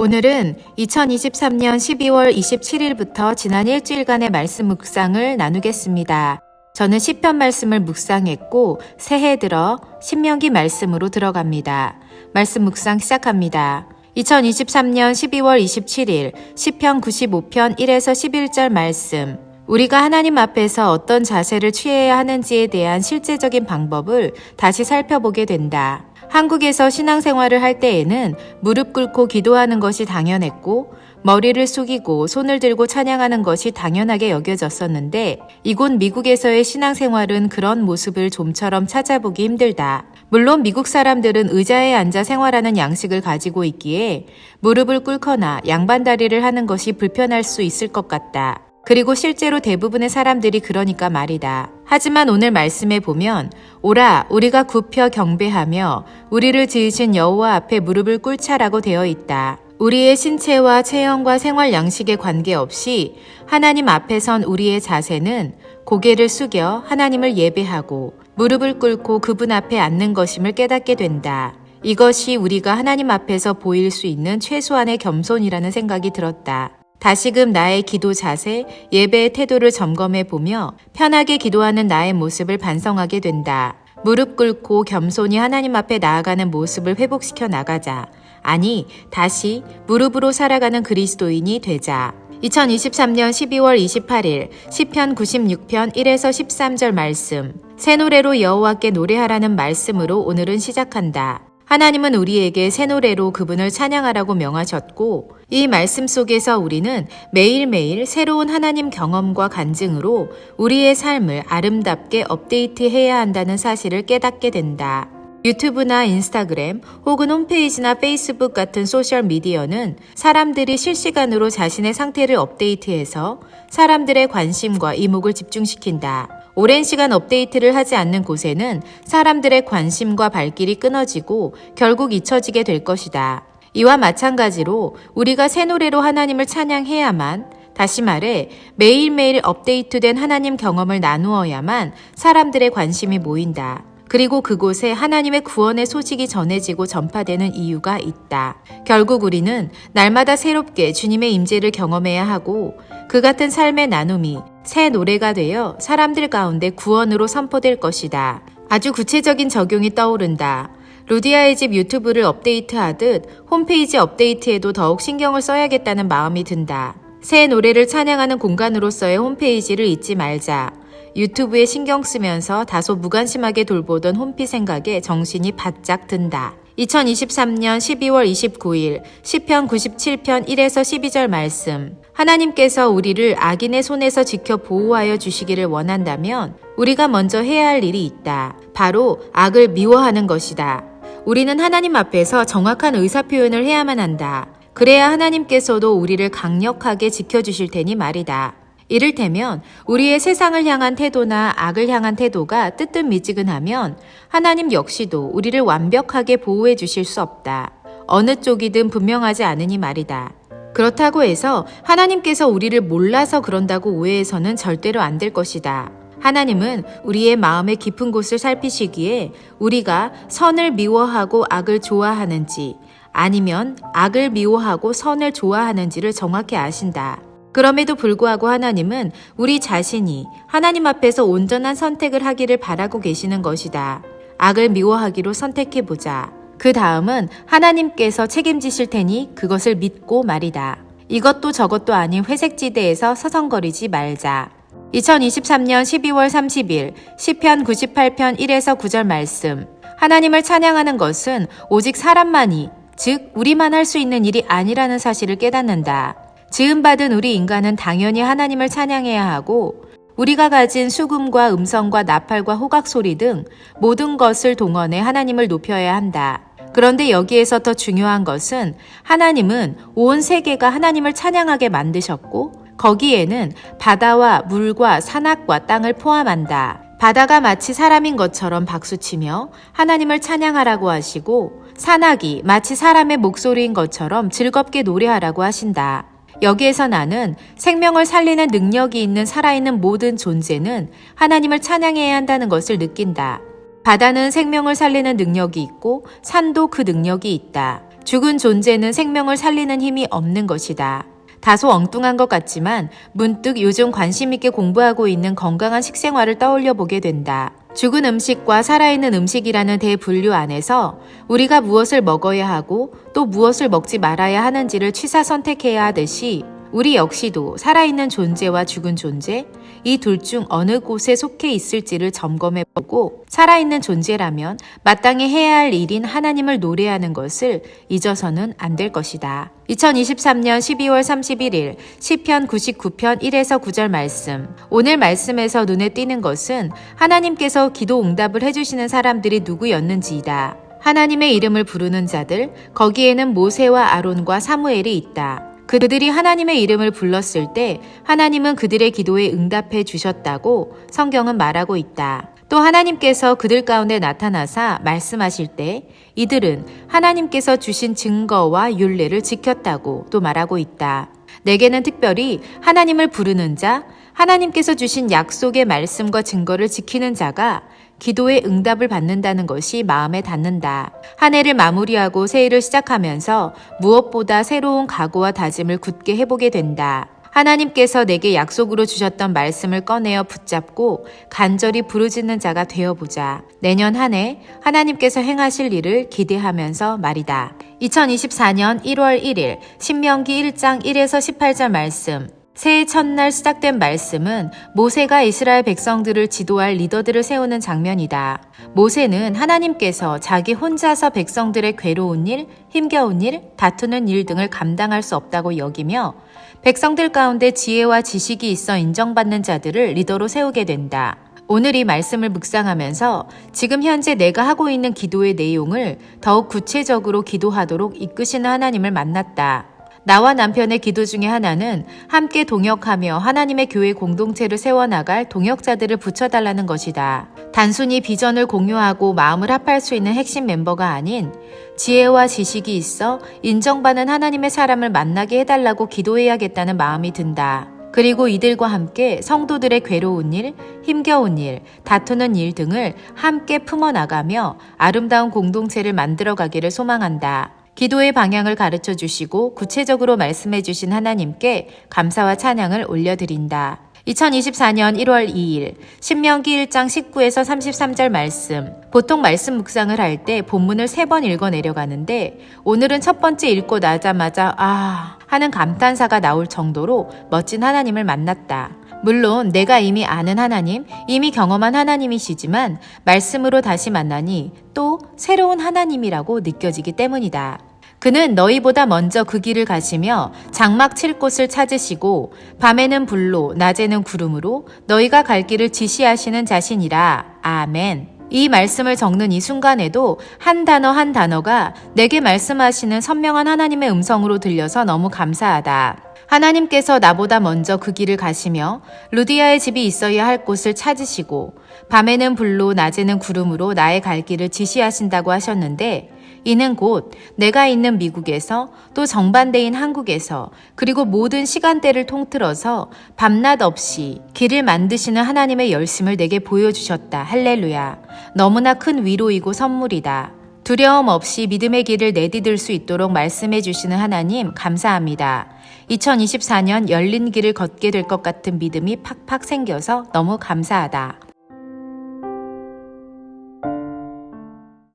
오늘은 2023년 12월 27일부터 지난 일주일간의 말씀 묵상을 나누겠습니다. 저는 시편 말씀을 묵상했고 새해 들어 신명기 말씀으로 들어갑니다. 말씀 묵상 시작합니다. 2023년 12월 27일 시편 95편 1에서 11절 말씀 우리가 하나님 앞에서 어떤 자세를 취해야 하는지에 대한 실제적인 방법을 다시 살펴보게 된다. 한국에서 신앙생활을 할 때에는 무릎 꿇고 기도하는 것이 당연했고 머리를 숙이고 손을 들고 찬양하는 것이 당연하게 여겨졌었는데 이곳 미국에서의 신앙생활은 그런 모습을 좀처럼 찾아보기 힘들다. 물론 미국 사람들은 의자에 앉아 생활하는 양식을 가지고 있기에 무릎을 꿇거나 양반다리를 하는 것이 불편할 수 있을 것 같다. 그리고 실제로 대부분의 사람들이 그러니까 말이다. 하지만 오늘 말씀에 보면 오라 우리가 굽혀 경배하며 우리를 지으신 여호와 앞에 무릎을 꿇자라고 되어 있다. 우리의 신체와 체형과 생활 양식에 관계없이 하나님 앞에 선 우리의 자세는 고개를 숙여 하나님을 예배하고 무릎을 꿇고 그분 앞에 앉는 것임을 깨닫게 된다. 이것이 우리가 하나님 앞에서 보일 수 있는 최소한의 겸손이라는 생각이 들었다. 다시금 나의 기도 자세, 예배의 태도를 점검해 보며 편하게 기도하는 나의 모습을 반성하게 된다. 무릎 꿇고 겸손히 하나님 앞에 나아가는 모습을 회복시켜 나가자. 아니, 다시 무릎으로 살아가는 그리스도인이 되자. 2023년 12월 28일 시편 96편 1에서 13절 말씀. 새 노래로 여호와께 노래하라는 말씀으로 오늘은 시작한다. 하나님은 우리에게 새 노래로 그분을 찬양하라고 명하셨고 이 말씀 속에서 우리는 매일매일 새로운 하나님 경험과 간증으로 우리의 삶을 아름답게 업데이트해야 한다는 사실을 깨닫게 된다. 유튜브나 인스타그램 혹은 홈페이지나 페이스북 같은 소셜 미디어는 사람들이 실시간으로 자신의 상태를 업데이트해서 사람들의 관심과 이목을 집중시킨다. 오랜 시간 업데이트를 하지 않는 곳에는 사람들의 관심과 발길이 끊어지고 결국 잊혀지게 될 것이다. 이와 마찬가지로 우리가 새 노래로 하나님을 찬양해야만 다시 말해 매일매일 업데이트된 하나님 경험을 나누어야만 사람들의 관심이 모인다. 그리고 그곳에 하나님의 구원의 소식이 전해지고 전파되는 이유가 있다. 결국 우리는 날마다 새롭게 주님의 임재를 경험해야 하고 그 같은 삶의 나눔이 새 노래가 되어 사람들 가운데 구원으로 선포될 것이다. 아주 구체적인 적용이 떠오른다. 루디아의 집 유튜브를 업데이트하듯 홈페이지 업데이트에도 더욱 신경을 써야겠다는 마음이 든다. 새 노래를 찬양하는 공간으로서의 홈페이지를 잊지 말자. 유튜브에 신경 쓰면서 다소 무관심하게 돌보던 홈피 생각에 정신이 바짝 든다. 2023년 12월 29일 시편 97편 1에서 12절 말씀 하나님께서 우리를 악인의 손에서 지켜 보호하여 주시기를 원한다면 우리가 먼저 해야 할 일이 있다. 바로 악을 미워하는 것이다. 우리는 하나님 앞에서 정확한 의사 표현을 해야만 한다. 그래야 하나님께서도 우리를 강력하게 지켜주실 테니 말이다. 이를테면 우리의 세상을 향한 태도나 악을 향한 태도가 뜨뜻미지근하면 하나님 역시도 우리를 완벽하게 보호해 주실 수 없다. 어느 쪽이든 분명하지 않으니 말이다. 그렇다고 해서 하나님께서 우리를 몰라서 그런다고 오해해서는 절대로 안 될 것이다. 하나님은 우리의 마음의 깊은 곳을 살피시기에 우리가 선을 미워하고 악을 좋아하는지 아니면 악을 미워하고 선을 좋아하는지를 정확히 아신다. 그럼에도 불구하고 하나님은 우리 자신이 하나님 앞에서 온전한 선택을 하기를 바라고 계시는 것이다. 악을 미워하기로 선택해보자. 그 다음은 하나님께서 책임지실 테니 그것을 믿고 말이다. 이것도 저것도 아닌 회색지대에서 서성거리지 말자. 2023년 12월 30일 시편 98편 1에서 9절 말씀. 하나님을 찬양하는 것은 오직 사람만이, 즉 우리만 할 수 있는 일이 아니라는 사실을 깨닫는다. 지음받은 우리 인간은 당연히 하나님을 찬양해야 하고 우리가 가진 수금과 음성과 나팔과 호각 소리 등 모든 것을 동원해 하나님을 높여야 한다. 그런데 여기에서 더 중요한 것은 하나님은 온 세계가 하나님을 찬양하게 만드셨고 거기에는 바다와 물과 산악과 땅을 포함한다. 바다가 마치 사람인 것처럼 박수치며 하나님을 찬양하라고 하시고 산악이 마치 사람의 목소리인 것처럼 즐겁게 노래하라고 하신다. 여기에서 나는 생명을 살리는 능력이 있는 살아있는 모든 존재는 하나님을 찬양해야 한다는 것을 느낀다. 바다는 생명을 살리는 능력이 있고 산도 그 능력이 있다. 죽은 존재는 생명을 살리는 힘이 없는 것이다. 다소 엉뚱한 것 같지만 문득 요즘 관심 있게 공부하고 있는 건강한 식생활을 떠올려 보게 된다. 죽은 음식과 살아있는 음식이라는 대분류 안에서 우리가 무엇을 먹어야 하고 또 무엇을 먹지 말아야 하는지를 취사 선택해야 하듯이 우리 역시도 살아있는 존재와 죽은 존재, 이 둘 중 어느 곳에 속해 있을지를 점검해 보고 살아있는 존재라면 마땅히 해야 할 일인 하나님을 노래하는 것을 잊어서는 안 될 것이다. 2023년 12월 31일 시편 99편 1에서 9절 말씀. 오늘 말씀에서 눈에 띄는 것은 하나님께서 기도 응답을 해 주시는 사람들이 누구였는지이다. 하나님의 이름을 부르는 자들, 거기에는 모세와 아론과 사무엘이 있다. 그들이 하나님의 이름을 불렀을 때 하나님은 그들의 기도에 응답해 주셨다고 성경은 말하고 있다. 또 하나님께서 그들 가운데 나타나사 말씀하실 때 이들은 하나님께서 주신 증거와 윤례를 지켰다고 또 말하고 있다. 내게는 특별히 하나님을 부르는 자, 하나님께서 주신 약속의 말씀과 증거를 지키는 자가 기도의 응답을 받는다는 것이 마음에 닿는다. 한 해를 마무리하고 새해를 시작하면서 무엇보다 새로운 각오와 다짐을 굳게 해보게 된다. 하나님께서 내게 약속으로 주셨던 말씀을 꺼내어 붙잡고 간절히 부르짖는 자가 되어보자. 내년 한 해 하나님께서 행하실 일을 기대하면서 말이다. 2024년 1월 1일 신명기 1장 1에서 18절 말씀. 새해 첫날 시작된 말씀은 모세가 이스라엘 백성들을 지도할 리더들을 세우는 장면이다. 모세는 하나님께서 자기 혼자서 백성들의 괴로운 일, 힘겨운 일, 다투는 일 등을 감당할 수 없다고 여기며 백성들 가운데 지혜와 지식이 있어 인정받는 자들을 리더로 세우게 된다. 오늘 이 말씀을 묵상하면서 지금 현재 내가 하고 있는 기도의 내용을 더욱 구체적으로 기도하도록 이끄시는 하나님을 만났다. 나와 남편의 기도 중에 하나는 함께 동역하며 하나님의 교회 공동체를 세워나갈 동역자들을 붙여달라는 것이다. 단순히 비전을 공유하고 마음을 합할 수 있는 핵심 멤버가 아닌 지혜와 지식이 있어 인정받는 하나님의 사람을 만나게 해달라고 기도해야겠다는 마음이 든다. 그리고 이들과 함께 성도들의 괴로운 일, 힘겨운 일, 다투는 일 등을 함께 품어나가며 아름다운 공동체를 만들어가기를 소망한다. 기도의 방향을 가르쳐 주시고 구체적으로 말씀해 주신 하나님께 감사와 찬양을 올려드린다. 2024년 1월 2일 신명기 1장 19에서 33절 말씀 보통 말씀 묵상을 할 때 본문을 세 번 읽어 내려가는데 오늘은 첫 번째 읽고 나자마자 아 하는 감탄사가 나올 정도로 멋진 하나님을 만났다. 물론 내가 이미 아는 하나님, 이미 경험한 하나님이시지만 말씀으로 다시 만나니 또 새로운 하나님이라고 느껴지기 때문이다. 그는 너희보다 먼저 그 길을 가시며 장막 칠 곳을 찾으시고 밤에는 불로 낮에는 구름으로 너희가 갈 길을 지시하시는 자신이라. 아멘. 이 말씀을 적는 이 순간에도 한 단어 한 단어가 내게 말씀하시는 선명한 하나님의 음성으로 들려서 너무 감사하다. 하나님께서 나보다 먼저 그 길을 가시며 루디아의 집이 있어야 할 곳을 찾으시고 밤에는 불로 낮에는 구름으로 나의 갈 길을 지시하신다고 하셨는데 이는 곧 내가 있는 미국에서 또 정반대인 한국에서 그리고 모든 시간대를 통틀어서 밤낮 없이 길을 만드시는 하나님의 열심을 내게 보여주셨다. 할렐루야. 너무나 큰 위로이고 선물이다. 두려움 없이 믿음의 길을 내디딜 수 있도록 말씀해 주시는 하나님 감사합니다. 2024년 열린 길을 걷게 될 것 같은 믿음이 팍팍 생겨서 너무 감사하다.